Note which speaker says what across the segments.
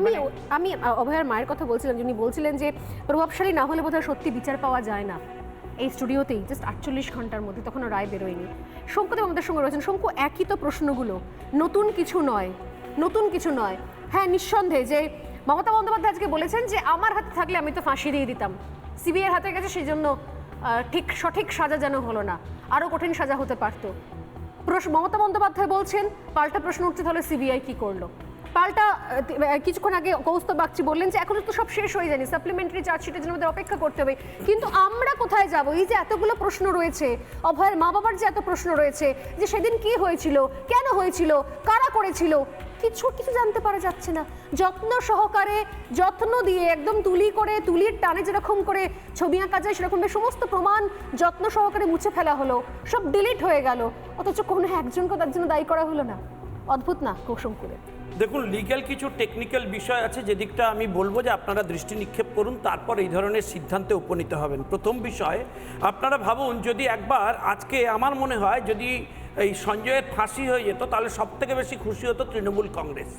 Speaker 1: আমি
Speaker 2: মানে-
Speaker 1: আমি অভয়ার মায়ের কথা বলছিলাম যিনি বলছিলেন যে প্রভাবশালী না হলে বোধহয় সত্যি বিচার পাওয়া যায় না। এই স্টুডিওতেই জাস্ট আটচল্লিশ ঘণ্টার মধ্যে তখনও রায় বেরোয়নি। শঙ্কুদেব আমাদের সঙ্গে রয়েছেন। শঙ্কু একই তো প্রশ্নগুলো। নতুন কিছু নয় নতুন কিছু নয়। হ্যাঁ নিঃসন্দেহে যে মমতা বন্দ্যোপাধ্যায় আজকে বলেছেন যে আমার হাতে থাকলে আমি তো ফাঁসি দিয়ে দিতাম। সিবিআইয়ের হাতে গেছে সেই জন্য ঠিক সঠিক সাজা যেন হলো না। আরও কঠিন সাজা হতে পারতো। প্রশ্ন মমতা বন্দ্যোপাধ্যায় বলছেন পাল্টা প্রশ্ন উঠছে তাহলে সিবিআই কি করল? পাল্টা কিছুক্ষণ আগে কৌস্তব বাগচি বললেন যে এখনও তো সব শেষ হয়ে যায়নি সাপ্লিমেন্টারি চার্জশিটের জন্য আমাদের অপেক্ষা করতে হবে। কিন্তু আমরা কোথায় যাব? এই যে এতগুলো প্রশ্ন রয়েছে, অভয়ের মা বাবার যে এত প্রশ্ন রয়েছে, যে সেদিন কি হয়েছিল, কেন হয়েছিল, কারা করেছিল, কিছু কিছু জানতে পারা যাচ্ছে না। যত্ন সহকারে যত্ন দিয়ে একদম তুলি করে, তুলির টানে যেরকম করে ছবি আঁকা যায়, সেরকম সমস্ত প্রমাণ যত্ন সহকারে মুছে ফেলা হলো। সব ডিলিট হয়ে গেল। অথচ কোনো একজনকে তার জন্য দায়ী করা হলো না। অদ্ভুত না কুসুমকুলে
Speaker 3: দেখুন লিগ্যাল কিছু টেকনিক্যাল বিষয় আছে যেদিকটা আমি বলব যে আপনারা দৃষ্টি নিক্ষেপ করুন, তারপর এই ধরনের সিদ্ধান্তে উপনীত হবেন। প্রথম বিষয়, আপনারা ভাবুন, যদি একবার আজকে আমার মনে হয় যদি এই সঞ্জয়ের ফাঁসি হয়ে যেত, তাহলে সব থেকে বেশি খুশি হতো তৃণমূল কংগ্রেস।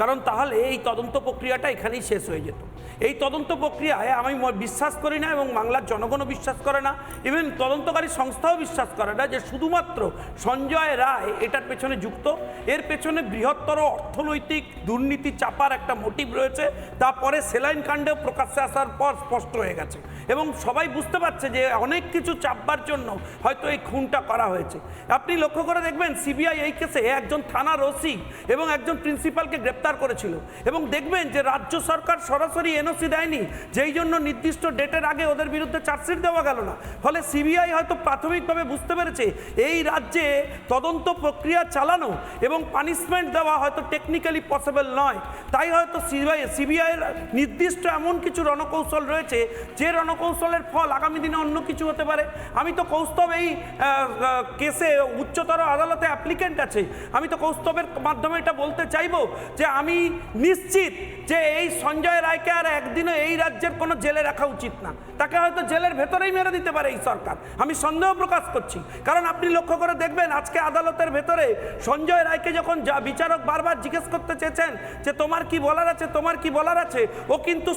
Speaker 3: কারণ তাহলে এই তদন্ত প্রক্রিয়াটা এখানেই শেষ হয়ে যেত। এই তদন্ত প্রক্রিয়ায় আমি বিশ্বাস করি না এবং বাংলার জনগণও বিশ্বাস করে না ইভেন তদন্তকারী সংস্থাও বিশ্বাস করে না যে শুধুমাত্র সঞ্জয় রায় এটার পেছনে যুক্ত। এর পেছনে বৃহত্তর অর্থনৈতিক দুর্নীতি চাপার একটা মোটিভ রয়েছে, তারপরে সেলাইন কাণ্ডেও প্রকাশ্যে আসার পর স্পষ্ট হয়ে গেছে এবং সবাই বুঝতে পারছে যে অনেক কিছু চাপবার জন্য হয়তো এই খুনটা করা হয়েছে। আপনি লক্ষ্য করে দেখবেন, সিবিআই এই কেসে একজন থানার ওসি এবং একজন প্রিন্সিপালকে গ্রেপ্তার করেছিল। এবং দেখবেন যে রাজ্য সরকার সরাসরি এনওসি দেয়নি, যেই জন্য নির্দিষ্ট ডেটের আগে ওদের বিরুদ্ধে চার্জশিট দেওয়া গেল না। ফলে সিবিআই হয়তো প্রাথমিকভাবে বুঝতে পেরেছে, এই রাজ্যে তদন্ত প্রক্রিয়া চালানো এবং পানিশমেন্ট দেওয়া হয়তো টেকনিক্যালি পসিবল নয়। তাই হয়তো সিবিআই সিবিআইয়ের নির্দিষ্ট এমন কিছু রণকৌশল রয়েছে, যে রণকৌশলের ফল আগামী দিনে অন্য কিছু হতে পারে। আমি তো কৌস্তব এই কেসে উচ্চতর আদালতে অ্যাপ্লিকেন্ট আছে। আমি তো কৌস্তবের মাধ্যমে এটা বলতে চাইব যে আমি নিশ্চিত যে এই সঞ্জয় রায়কে আর একদিনও এই রাজ্যের কোনো জেলে রাখা উচিত না। তাকে হয়তো জেলের ভেতরেই মেরে দিতে পারে এই সরকার। আমি সন্দেহ প্রকাশ করছি। কারণ আপনি লক্ষ্য করে দেখবেন আজকে আদালতের ভেতরে সঞ্জয় রায়কে যখন যা বিচারক বারবার জিজ্ঞেস করতে চেয়েছেন যে তোমার কি বলার আছে তোমার কি বলার আছে ও কিন্তু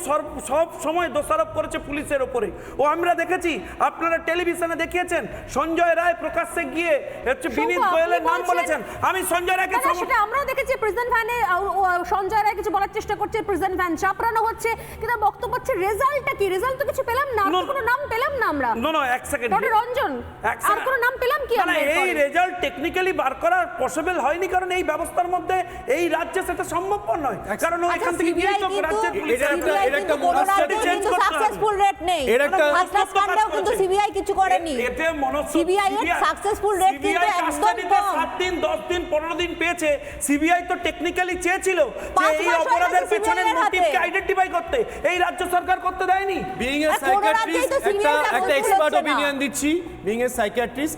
Speaker 3: সব সময় দোষারোপ করেছে পুলিশের ওপরে। ও আমরা দেখেছি আপনারা টেলিভিশনে দেখিয়েছেন সঞ্জয় রায় প্রকাশ্যে গিয়ে হচ্ছে বিনীত গোয়েলের নাম
Speaker 1: বলেছেন
Speaker 3: আমি সঞ্জয় রায়কে
Speaker 1: সেটা আমরাও দেখেছি প্রেসিডেন্ট ভ্যানে সঞ্জয় রায় কিছু বলার চেষ্টা করছে প্রেসিডেন্ট ভ্যান চাপড়ানো হচ্ছে। কিন্তু বক্তব্য হচ্ছে রেজাল্টটা কি? রেজাল্ট তো কিছু পেলাম না আর তো কোনো নাম পেলাম না আমরা
Speaker 3: নো নো এক সেকেন্ড
Speaker 1: ডক্টর রঞ্জন আর কোনো নাম পেলাম কি আমরা
Speaker 3: এই রেজাল্ট টেকনিক্যালি বার করা পসিবল হয়নি কারণ এই ব্যবস্থার মধ্যে এই রাজ্যে সেটা সম্ভবপর নয় কারণ
Speaker 4: আচ্ছা,
Speaker 3: থেকে
Speaker 4: CBI
Speaker 3: গৃহীত
Speaker 4: কিন্তু-
Speaker 3: রাজ্যের পুলিশ
Speaker 5: এটা একটা-
Speaker 3: করতে হবে।
Speaker 4: successful নেই।
Speaker 5: এর একটা-
Speaker 4: class কাণ্ডেও কিন্তু CBI কিছু করেনি।
Speaker 3: এতে মনস্ত
Speaker 4: CBI এর successful rate কিন্তু একদম কম।
Speaker 3: সাত দিন দশ দিন পনেরো দিন পেয়েছে সিবিআই তো টেকনিক্যালি চেয়েছিল যে এই অপরাধের পেছনে
Speaker 4: এর।
Speaker 3: মোটিভকে আইডেন্টিফাই করতে এই রাজ্য সরকার করতে দেয়নি
Speaker 5: বিইং এ সাইকিয়াট্রিস্ট একটা এক্সপার্ট। দিচ্ছি বিইং এ সাইকিয়াট্রিস্ট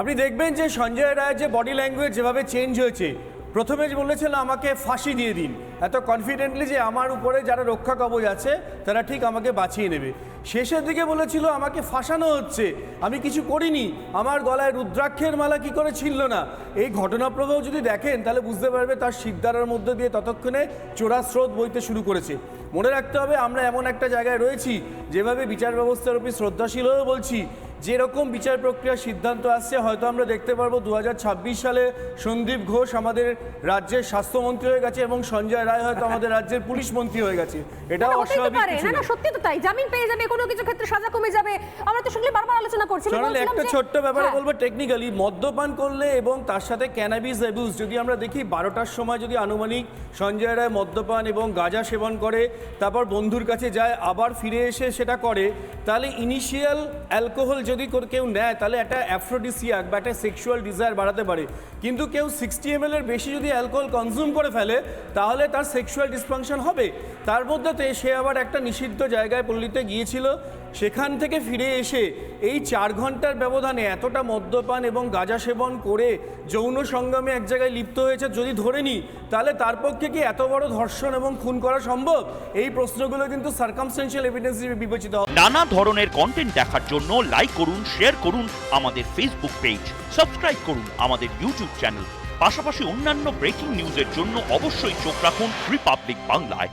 Speaker 5: আপনি দেখবেন যে সঞ্জয় রায়ের যে বডি ল্যাঙ্গুয়েজ যেভাবে চেঞ্জ হয়েছে প্রথমে যে বলেছিল আমাকে ফাঁসি দিয়ে দিন এত কনফিডেন্টলি যে আমার উপরে যারা রক্ষা কবচ আছে তারা ঠিক আমাকে বাঁচিয়ে নেবে শেষের দিকে বলেছিল, আমাকে ফাঁসানো হচ্ছে। আমি কিছু করিনি। আমার গলায় রুদ্রাক্ষের মালা কি করে ছিল না? এই ঘটনাপ্রবাহ যদি দেখেন, তাহলে বুঝতে পারবে তার সিদ্ধারার মধ্যে দিয়ে ততক্ষণে চোরা স্রোত বইতে শুরু করেছে। মনে রাখতে হবে, আমরা এমন একটা জায়গায় রয়েছি, যেভাবে বিচার ব্যবস্থার উপর শ্রদ্ধাশীল হয়েও বলছি। যেরকম বিচার প্রক্রিয়ার সিদ্ধান্ত আসছে হয়তো আমরা দেখতে পারব দু হাজার ছাব্বিশ সালে সন্দীপ ঘোষ আমাদের রাজ্যের স্বাস্থ্যমন্ত্রী হয়ে গেছে এবং সঞ্জয় রায় হয়তো আমাদের রাজ্যের পুলিশ মন্ত্রী হয়ে গেছে। এটা অস্বাভাবিক কিছু
Speaker 1: না। সত্যি তো তাই। জামিন পেয়ে যাবে কোনো কিছু ক্ষেত্রে সাজা কমে যাবে। আমরা তো শুনলে বারবার আলোচনা করছিলাম
Speaker 5: একটা ছোট্ট ব্যাপারে
Speaker 1: হ্যাঁ।
Speaker 5: বলব টেকনিক্যালি মদ্যপান করলে এবং তার সাথে ক্যানাবিস অ্যাবিউজ যদি আমরা দেখি বারোটার সময় যদি আনুমানিক সঞ্জয় রায় মদ্যপান এবং গাঁজা সেবন করে তারপর বন্ধুর কাছে যায় আবার ফিরে এসে সেটা করে তাহলে ইনিশিয়াল অ্যালকোহল যদি কেউ নেয়, তাহলে একটা অ্যাফ্রোডিসিয়াক বা একটা সেক্সুয়াল ডিজায়ার বাড়াতে পারে। কিন্তু কেউ সিক্সটি এম এর বেশি যদি অ্যালকোহল কনজিউম করে ফেলে, তাহলে তার সেক্সুয়াল ডিসফাংশন হবে। তার মধ্যে সে আবার একটা নিষিদ্ধ জায়গায় পল্লীতে গিয়েছিল। সেখান থেকে ফিরে এসে এই চার ঘণ্টার ব্যবধানে এতটা মদ্যপান এবং গাঁজা সেবন করে যৌন সঙ্গমে এক জায়গায় লিপ্ত হয়েছে যদি ধরে নিই, তাহলে তার পক্ষে কি এত বড় ধর্ষণ এবং খুন করা সম্ভব? এই প্রশ্নগুলো কিন্তু সার্কামস্টেন্সিয়াল এভিডেন্স হিসেবে বিবেচিত হবে।
Speaker 6: নানা ধরনের কন্টেন্ট দেখার জন্য লাইক করুন শেয়ার করুন আমাদের ফেসবুক পেজ সাবস্ক্রাইব করুন আমাদের ইউটিউব চ্যানেল পাশাপাশি অন্যান্য ব্রেকিং নিউজের জন্য অবশ্যই চোখ রাখুন রিপাবলিক বাংলায়